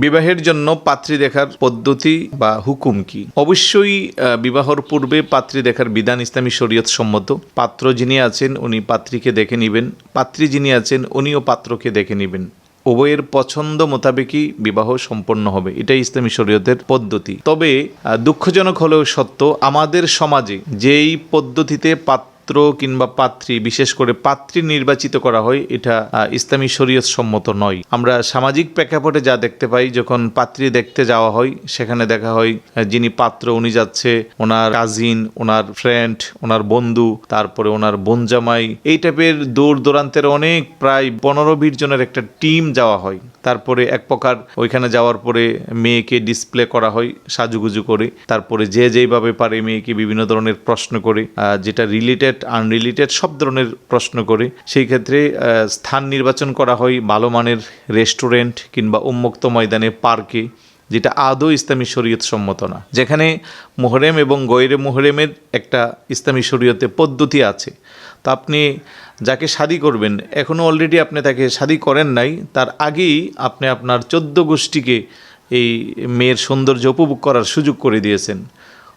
বিবাহের জন্য পাত্রী দেখার পদ্ধতি বা হুকুম কি? অবশ্যই বিবাহর পূর্বে পাত্রী দেখার বিধান ইসলামী শরীয়ত সম্মত। পাত্র যিনি আছেন, উনি পাত্রীকে দেখে নেবেন। পাত্রী যিনি আছেন, উনিও পাত্রকে দেখে নেবেন। উভয়ের পছন্দ মোতাবেকই বিবাহ সম্পন্ন হবে। এটাই ইসলামী শরীয়তের পদ্ধতি। তবে দুঃখজনক হলেও সত্য, আমাদের সমাজে যেই পদ্ধতিতে পাত্র কিংবা পাত্রী, বিশেষ করে পাত্রী নির্বাচিত করা হয়, এটা ইসলামী শরীয়ত সম্মত নয়। আমরা সামাজিক প্রেক্ষাপটে যা দেখতে পাই, যখন পাত্রী দেখতে যাওয়া হয়, সেখানে দেখা হয় যিনি পাত্র উনি যাচ্ছে, ওনার কাজিন ওনার ফ্রেন্ড ওনার বন্ধু, তারপরে ওনার বোনজামাই এই টাইপের দূর দূরান্তের অনেক প্রায় পনেরো বিশ জনের একটা টিম যাওয়া হয়। তারপরে এক প্রকার ওইখানে যাওয়ার পরে মেয়েকে ডিসপ্লে করা হয়, সাজুগুজু করে। তারপরে যে যেইভাবে পারে মেয়েকে বিভিন্ন ধরনের প্রশ্ন করে যেটা রিলেটেড আনরিলেটেড সব ধরনের প্রশ্ন করে। সেই ক্ষেত্রে স্থান নির্বাচন করা হয় ভালো মানের রেস্টুরেন্ট কিংবা উন্মুক্ত ময়দানে পার্কে যেটা আদৌ ইসলামী শরীয়ত সম্মত না। যেখানে মোহরেম এবং গৈরে মোহরেমের একটা ইসলামী শরীয়তে পদ্ধতি আছে। তা আপনি যাকে শাদি করবেন এখনও অলরেডি আপনি তাকে শাদি করেন নাই, তার আগেই আপনি আপনার চোদ্দ গোষ্ঠীকে এই মেয়ের সৌন্দর্য উপভোগ করার সুযোগ করে দিয়েছেন।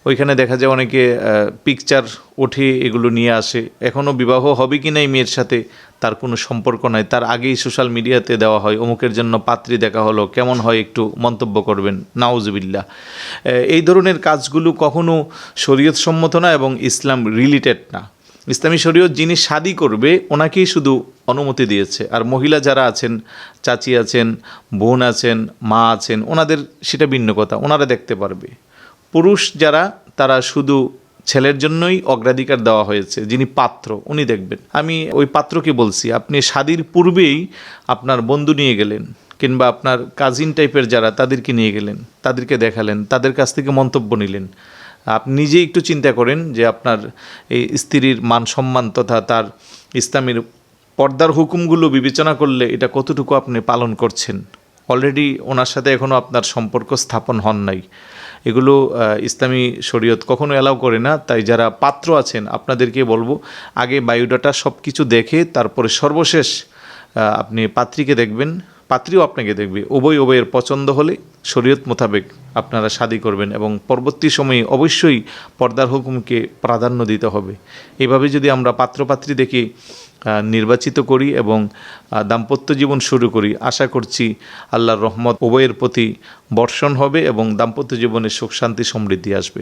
ওইখানে দেখা যায় অনেকে পিকচার ওঠে, এগুলো নিয়ে আসে। এখনও বিবাহ হবে কি না এই মেয়ের সাথে, তার কোনো সম্পর্ক নাই। তার আগেই সোশ্যাল মিডিয়াতে দেওয়া হয়, অমুকের জন্য পাত্রী দেখা হলো, কেমন হয় একটু মন্তব্য করবেন নাউজবিল্লা এই ধরনের কাজগুলো কখনো শরীয়ত সম্মত না এবং ইসলাম রিলেটেড না। ইসলামী শরীয়ত যিনি শাদি করবে, ওনাকেই শুধু অনুমতি দিয়েছে। আর মহিলা যারা আছেন, চাচি আছেন, বোন আছেন, মা আছেন, ওনাদের সেটা ভিন্ন কথা, ওনারা দেখতে পারবে। পুরুষ যারা, তারা শুধু ছেলের জন্যই অগ্রাধিকার দেওয়া হয়েছে, যিনি পাত্র, উনি দেখবেন। আমি ওই পাত্রকে বলছি, আপনি শাদির পূর্বেই আপনার বন্ধু নিয়ে গেলেন, কিংবা আপনার কাজিন টাইপের যারা, তাদেরকে নিয়ে গেলেন, তাদেরকে দেখালেন, তাদের কাছ থেকে মন্তব্য নিলেন। আপনি নিজেই একটু চিন্তা করেন যে আপনার এই স্ত্রীর মান সম্মান তথা তার ইসলামের পর্দার হুকুমগুলো বিবেচনা করলে এটা কতটুকু আপনি পালন করছেন। অলরেডি ওনার সাথে এখনও আপনার সম্পর্ক স্থাপন হন নাই। এগুলো ইসলামী শরীয়ত কখনো অ্যালাউ করে না। তাই যারা পাত্র আছেন, আপনাদেরকে বলব, আগে বায়োডাটা সব কিছু দেখে, তারপরে সর্বশেষ আপনি পাত্রীকে দেখবেন। পাত্রীও আপনাকে দেখবে। উভয় উভয়ের পছন্দ হলে শরীয়ত মোতাবেক আপনারা শাদী করবেন এবং পরবর্তী সময়ে অবশ্যই পর্দার হুকুমকে প্রাধান্য দিতে হবে। এভাবে যদি আমরা পাত্রপাত্রী দেখে নির্বাচিত করি এবং দাম্পত্য জীবন শুরু করি, আশা করছি আল্লাহর রহমত উভয়ের প্রতি বর্ষণ হবে এবং দাম্পত্য জীবনে সুখ, শান্তি, সমৃদ্ধি আসবে।